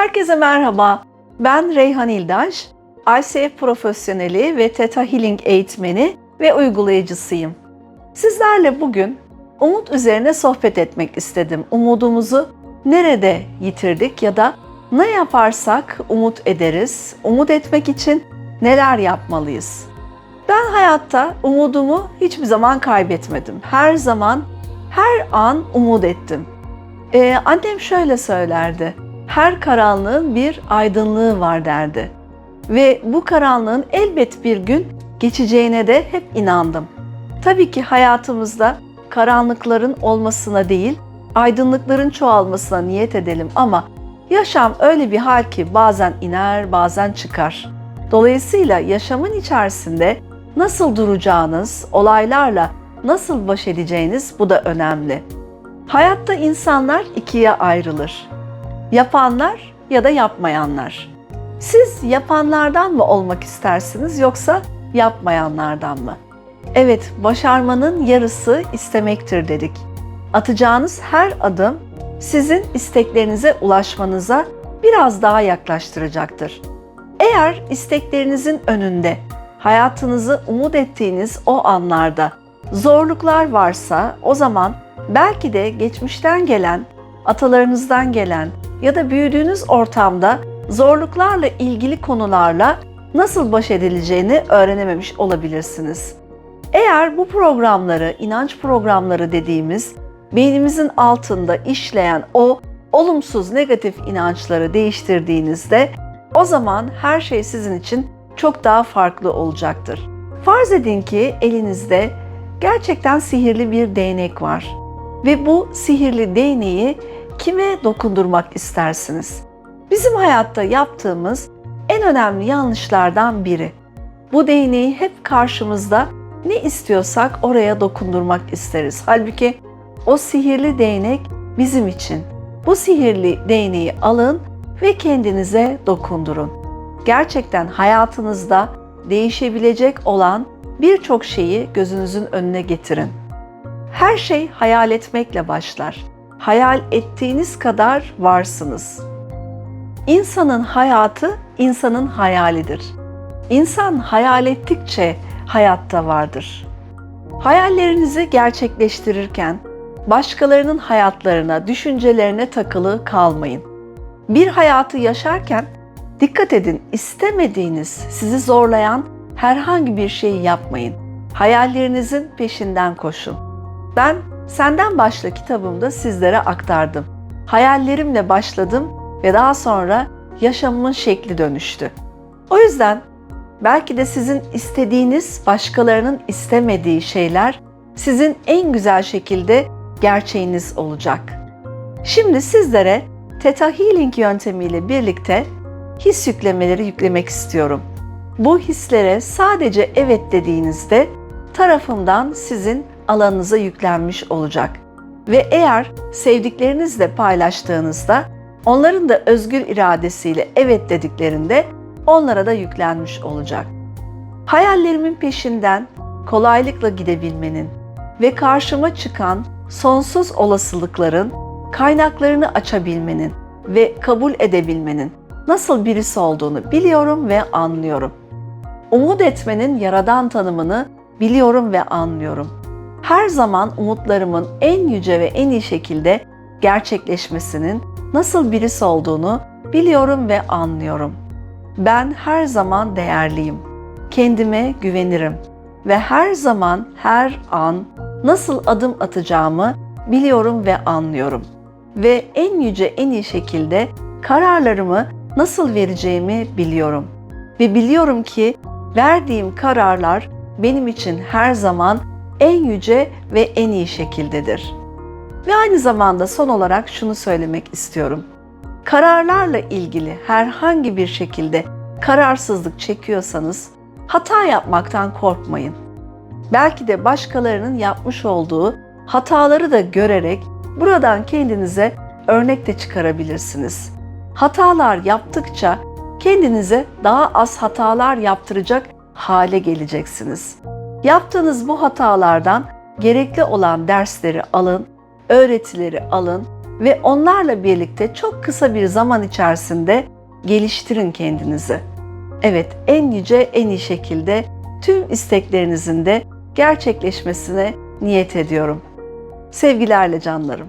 Herkese merhaba. Ben Reyhan İldaş. ICF profesyoneli ve Theta Healing eğitmeni ve uygulayıcısıyım. Sizlerle bugün umut üzerine sohbet etmek istedim. Umudumuzu nerede yitirdik ya da ne yaparsak umut ederiz? Umut etmek için neler yapmalıyız? Ben hayatta umudumu hiçbir zaman kaybetmedim. Her zaman, her an umut ettim. Ee, annem şöyle söylerdi. Her karanlığın bir aydınlığı var derdi. Ve bu karanlığın elbet bir gün geçeceğine de hep inandım. Tabii ki hayatımızda karanlıkların olmasına değil, aydınlıkların çoğalmasına niyet edelim ama yaşam öyle bir hal ki bazen iner, bazen çıkar. Dolayısıyla yaşamın içerisinde nasıl duracağınız, olaylarla nasıl baş edeceğiniz bu da önemli. Hayatta insanlar ikiye ayrılır. Yapanlar ya da yapmayanlar. Siz yapanlardan mı olmak istersiniz yoksa yapmayanlardan mı? Evet, başarmanın yarısı istemektir dedik. Atacağınız her adım sizin isteklerinize ulaşmanıza biraz daha yaklaştıracaktır. Eğer isteklerinizin önünde hayatınızı umut ettiğiniz o anlarda zorluklar varsa o zaman belki de geçmişten gelen, atalarınızdan gelen ya da büyüdüğünüz ortamda zorluklarla ilgili konularla nasıl baş edileceğini öğrenememiş olabilirsiniz. Eğer bu programları, inanç programları dediğimiz beynimizin altında işleyen o olumsuz negatif inançları değiştirdiğinizde o zaman her şey sizin için çok daha farklı olacaktır. Farz edin ki elinizde gerçekten sihirli bir değnek var ve bu sihirli değneği kime dokundurmak istersiniz? Bizim hayatta yaptığımız en önemli yanlışlardan biri. Bu değneği hep karşımızda ne istiyorsak oraya dokundurmak isteriz. Halbuki o sihirli değnek bizim için. Bu sihirli değneği alın ve kendinize dokundurun. Gerçekten hayatınızda değişebilecek olan birçok şeyi gözünüzün önüne getirin. Her şey hayal etmekle başlar. Hayal ettiğiniz kadar varsınız. İnsanın hayatı insanın hayalidir. İnsan hayal ettikçe hayatta vardır. Hayallerinizi gerçekleştirirken başkalarının hayatlarına, düşüncelerine takılı kalmayın. Bir hayatı yaşarken dikkat edin istemediğiniz, sizi zorlayan herhangi bir şeyi yapmayın. Hayallerinizin peşinden koşun. Ben Senden Başla kitabımda sizlere aktardım. Hayallerimle başladım ve daha sonra yaşamımın şekli dönüştü. O yüzden belki de sizin istediğiniz başkalarının istemediği şeyler sizin en güzel şekilde gerçeğiniz olacak. Şimdi sizlere Theta Healing yöntemiyle birlikte his yüklemeleri yüklemek istiyorum. Bu hislere sadece evet dediğinizde tarafımdan sizin alanınıza yüklenmiş olacak. Ve eğer sevdiklerinizle paylaştığınızda onların da özgür iradesiyle evet dediklerinde onlara da yüklenmiş olacak. Hayallerimin peşinden kolaylıkla gidebilmenin ve karşıma çıkan sonsuz olasılıkların kaynaklarını açabilmenin ve kabul edebilmenin nasıl birisi olduğunu biliyorum ve anlıyorum. Umut etmenin yaradan tanımını biliyorum ve anlıyorum her zaman umutlarımın en yüce ve en iyi şekilde gerçekleşmesinin nasıl birisi olduğunu biliyorum ve anlıyorum. Ben her zaman değerliyim. Kendime güvenirim ve her zaman her an nasıl adım atacağımı biliyorum ve anlıyorum. Ve en yüce en iyi şekilde kararlarımı nasıl vereceğimi biliyorum. Ve biliyorum ki verdiğim kararlar benim için her zaman en yüce ve en iyi şekildedir. Ve aynı zamanda son olarak şunu söylemek istiyorum. Kararlarla ilgili herhangi bir şekilde kararsızlık çekiyorsanız hata yapmaktan korkmayın. Belki de başkalarının yapmış olduğu hataları da görerek buradan kendinize örnek de çıkarabilirsiniz. Hatalar yaptıkça kendinize daha az hatalar yaptıracak hale geleceksiniz. Yaptığınız bu hatalardan gerekli olan dersleri alın, öğretileri alın ve onlarla birlikte çok kısa bir zaman içerisinde geliştirin kendinizi. Evet, en yüce, en iyi şekilde tüm isteklerinizin de gerçekleşmesine niyet ediyorum. Sevgilerle canlarım.